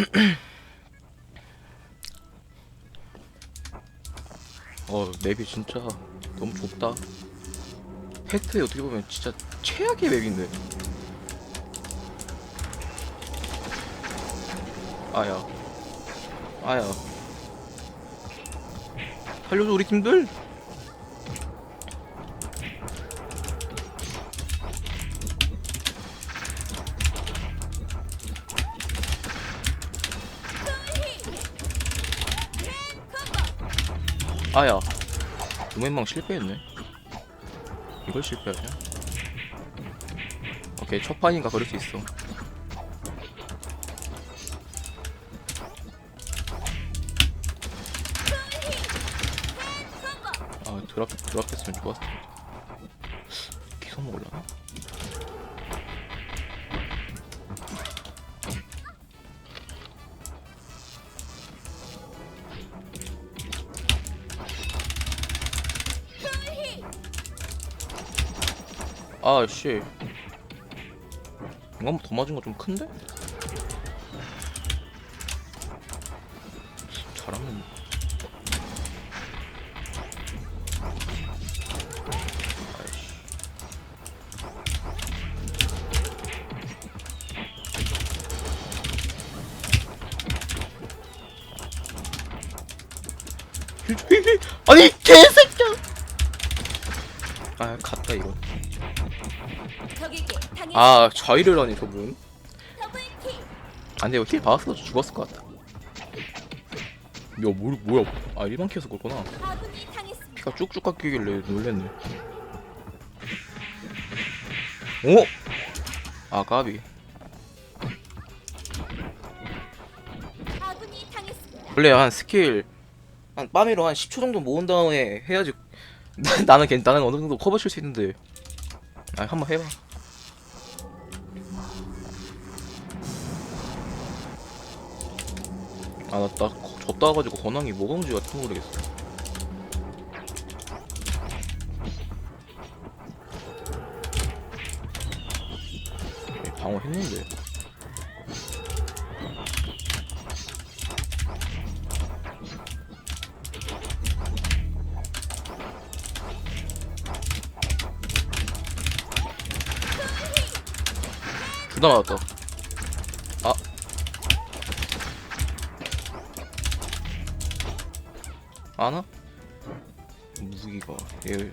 어 맵이 진짜 너무 좁다. 팩트에 어떻게 보면 진짜 최악의 맵인데. 아야. 아야. 살려줘 우리 팀들 아야. 도맨망 실패했네. 이걸 실패하냐? 오케이 첫 판인가 그럴 수 있어. 아 드랍 드랍했으면 좋았을 텐데 기소 먹을라나? 아씨. 이거 한 번 더 맞은 거 좀 큰데? 잘하면 아이씨. 아니 개새끼야. 아 갔다 이거 아 자위를 하니 저분. 안돼 이거 힐 받았어도 죽었을 것 같다 야 뭐, 뭐야. 아 일반 키에서 그렇구나. 피가 쭉쭉 깎이길래 놀랬네. 오! 아 까비. 원래 한 스킬 한 빠미로 한 10초 정도 모은 다음에 해야지. 나- 나는 괜 나는 어느 정도 커버 칠 수 있는데 아 한번 해봐. 아나딱 졌다 와가지고 권항이 뭐가 문제 같은 모르겠어. 예, 방어 했는데 둘다 맞았다 아 아나? 무기가 얘저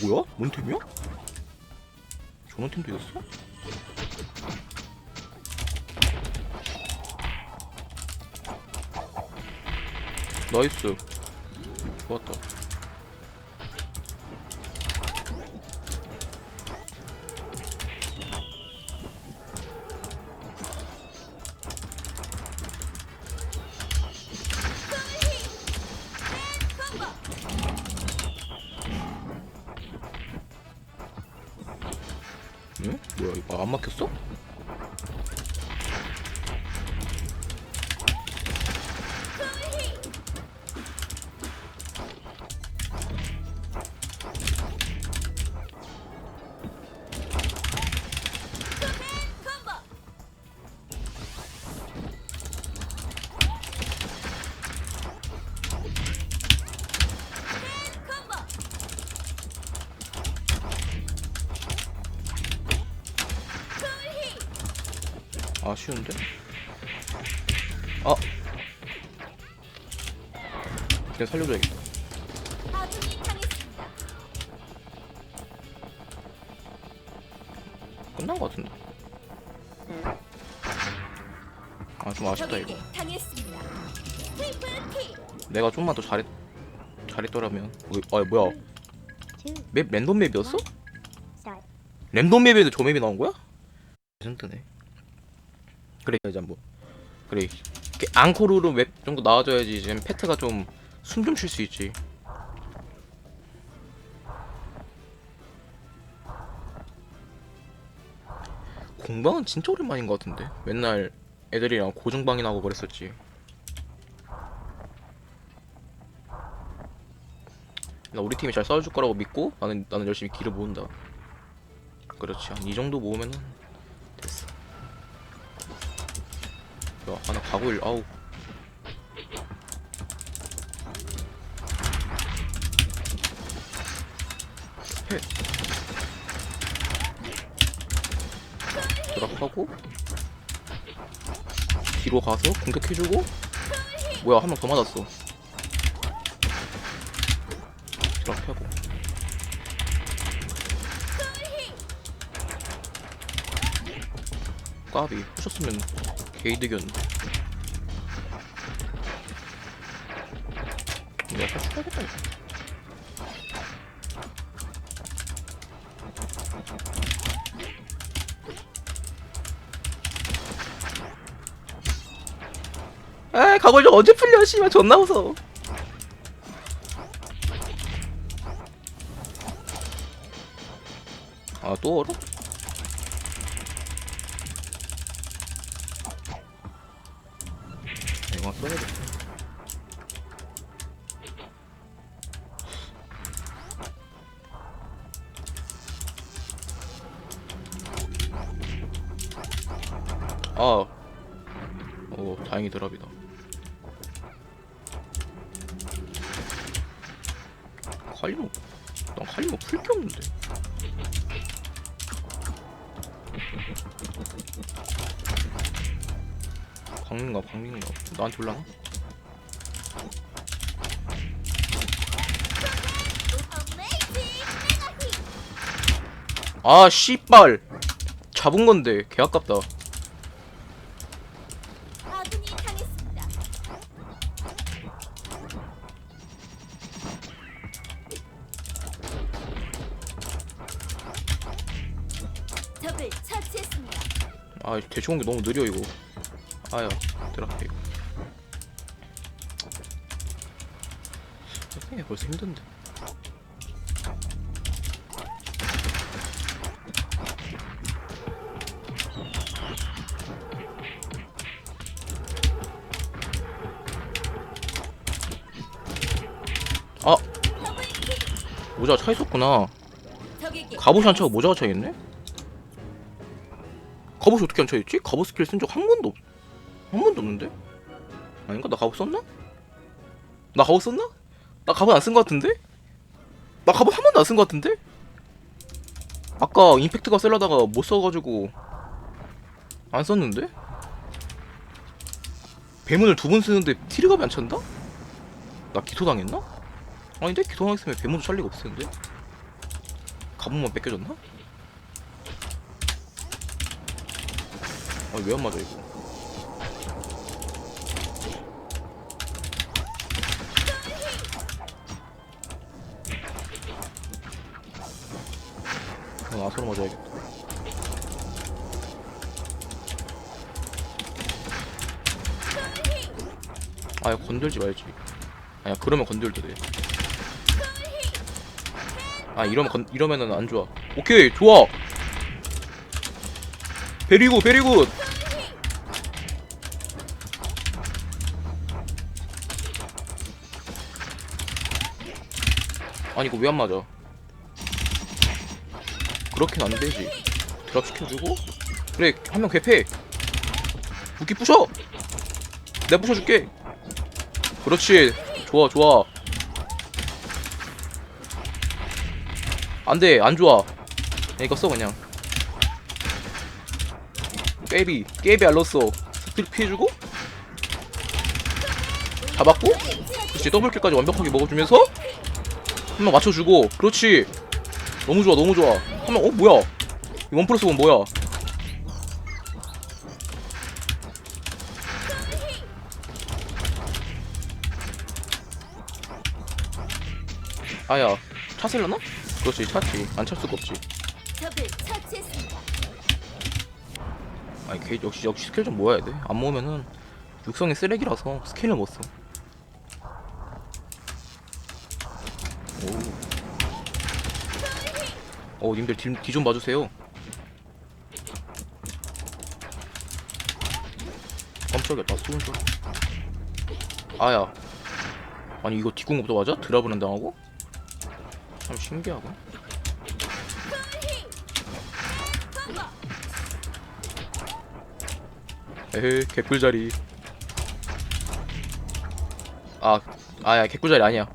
뭐야? 뭔 팀이야? 저런 팀도 있었어? 나이스 좋았다 이거 안 막혔어? 아쉬운데? 아 그냥 살려줘야겠다. 끝난 것 같은데 아 좀 아쉽다 이거. 내가 좀만 더 잘했 잘했더라면 어, 아 뭐야 맵 랜덤 맵이었어? 랜덤 맵에도 저 맵이 나온 거야? 레전드네 그래. 이제 한번 그래. 이렇게 앙코르로 맵 정도 나와줘야지 지금 패트가 좀 숨 좀 쉴 수 있지. 공방은 진짜 오랜만인 것 같은데. 맨날 애들이랑 고중방이나 하고 그랬었지. 나 우리 팀이 잘 싸워줄 거라고 믿고 나는 나는 열심히 길을 모은다. 그렇지. 한 이 정도 모으면은 야 하나 가고 일 아우. 해 드랍하고? 뒤로 가서 공격해주고? 뭐야 한 명 더 맞았어. 드랍하고. 까비. 부셨으면 개이득이었는데 근데 약간 추가겠다 이거. 에이 가골 좀 언제 풀려 씨발 존나 무서워 아또 얼어? 써야겠다 아, 오 다행히 드랍이다. 칼리모, 난 칼리모 풀게 없는데. 광민가 광민가 나한테 히아 씨발. 잡은 건데. 개 아깝다. 아 대충 온 게 너무 느려 이거. 아야 드랍해. 이게 벌써 힘든데. 아 모자가 차 있었구나. 갑옷이 안 차고 모자가 차 있네? 갑옷이 어떻게 안 차있지? 갑옷 스킬 쓴 적 한 번도 없... 한 번도 없는데? 아닌가? 나 갑옷 썼나? 나 갑옷 썼나? 나 갑옷 안쓴거 같은데? 나 갑옷 한 번도 안쓴거 같은데? 아까 임팩트가 셀라다가 못 써가지고 안 썼는데? 배문을 두 번 쓰는데 티르갑이 안 찬다? 나 기토당했나? 아닌데? 기토당했으면 배문도 찰 리가 없을 텐데? 가문만 뺏겨졌나? 아왜 안 맞아 이거? 어, 아서로 맞아야겠다. 아야 건들지 말지. 아야 그러면 건들도 돼. 아 이러면 건 이러면은 안 좋아. 오케이 좋아. 베리굿 베리굿. 아니 이거 왜 안 맞아? 그렇게는 안 되지. 드랍 시켜주고 그래 한 명 개패. 무기 부셔. 내가 부셔줄게. 그렇지. 좋아 좋아. 안돼 안 좋아. 야, 이거 써 그냥. 깨비 깨비 알렀어. 스킬 피해주고 잡았고 그렇지 더블킬까지 완벽하게 먹어주면서 한 명 맞춰주고 그렇지 너무 좋아 너무 좋아 한명어 뭐야 이원 플러스 원 뭐야 아야 차슬려나? 그렇지 찼지 안 찰 수가 없지. 아니 걔 역시 역시 스킬 좀 모아야 돼. 안 모으면은 육성이 쓰레기라서 스킬을 못 써. 어, 님들 뒤 좀 봐주세요. 깜짝이야, 나 쏘는 줄. 아야. 아니 이거 뒷공업도 맞아? 드랍을 안 당하고? 참 신기하고. 에헤 개꿀자리 아 아야 개꿀자리 아니야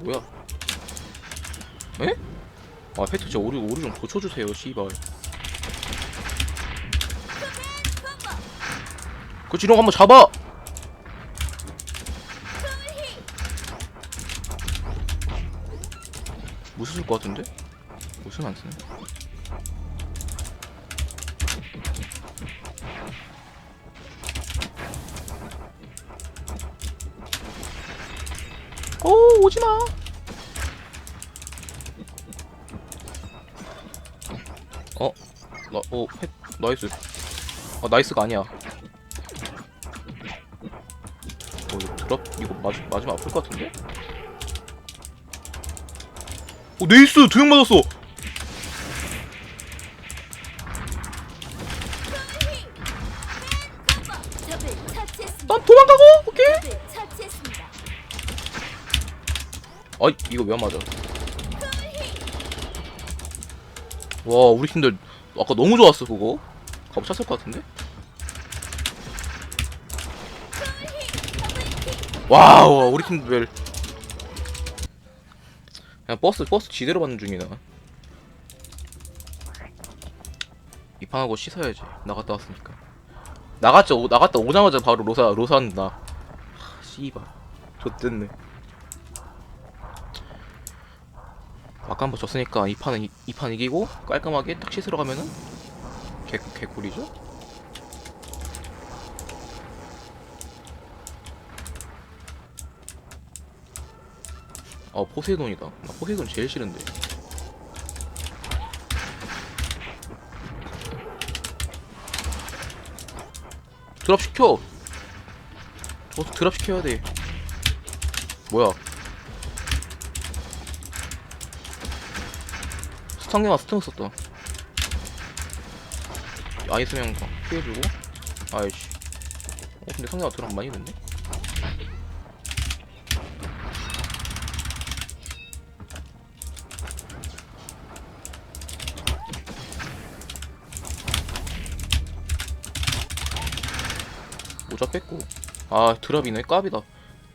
뭐야 에? 아 진짜 오류 오류 좀 고쳐주세요 씨발. 그 지렁 한번 잡아! 무슨 쓸것 같은데? 무슨 안 쓰네 어? 나, 오, 해, 나이스 아 나이스가 아니야 어 이거 드랍 이거 맞, 맞으면 아플 것 같은데? 오 네이스 두 명 맞았어. 난 도망가고 오케이. 아 이거 왜 안 맞아 와 우리 팀들 아까 너무 좋았어 그거. 가보 찼을 것 같은데? 와우 우리 팀들. 그냥 버스 버스 지대로 받는 중이다. 입항하고 씻어야지. 나갔다 왔으니까. 나갔죠. 오- 나갔다 오자마자 바로 로사 로사 한다 하, 씨발. 좋댔네 아까 한번 졌으니까 이 판은 이, 이 판 이기고 깔끔하게 딱 씻으러 가면은 개 개꿀이죠? 아 포세이돈이다. 나 포세이돈 제일 싫은데. 드랍 시켜. 저 드랍 시켜야 돼. 뭐야? 스탕경아 스탕 썼다. 아이스 형 피해주고. 아이씨. 어 근데 상대가 드랍 많이 됐네. 모자 뺐고 아 드랍이네 깝이다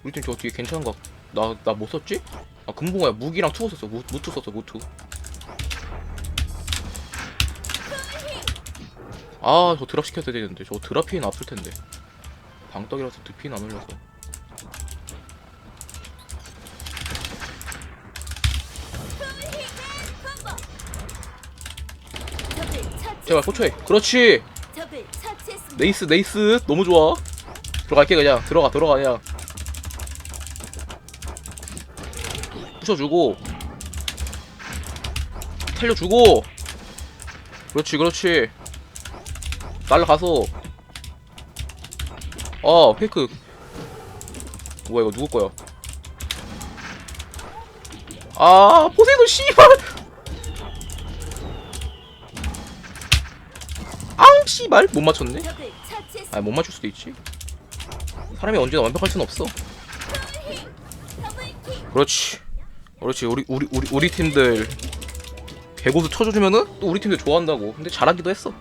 우리 팀 저 뒤에 괜찮은 거 나나 뭐 썼지? 아 금붕어야 무기랑 투어 썼어 무, 무투 썼어 무투 아 저 드랍 시켜야 되는데. 저 드랍 피해는 아플 텐데. 방떡이라서 드피는 안 올려서. 제발 포초해. 그렇지. 네이스 네이스. 너무 좋아. 들어갈게 그냥. 들어가 들어가 그냥. 부셔주고. 살려주고. 그렇지 그렇지 날라가서 아 페이크 뭐야 이거 누구 거야 아 포세이돈 씨발 앙 씨발 못 맞췄네. 아 못 맞출 수도 있지. 사람이 언제나 완벽할 순 없어. 그렇지. 그렇지. 우리 우리 우리 우리 팀들 개고수 쳐주면은 또 우리 팀들 좋아한다고. 근데 잘하기도 했어.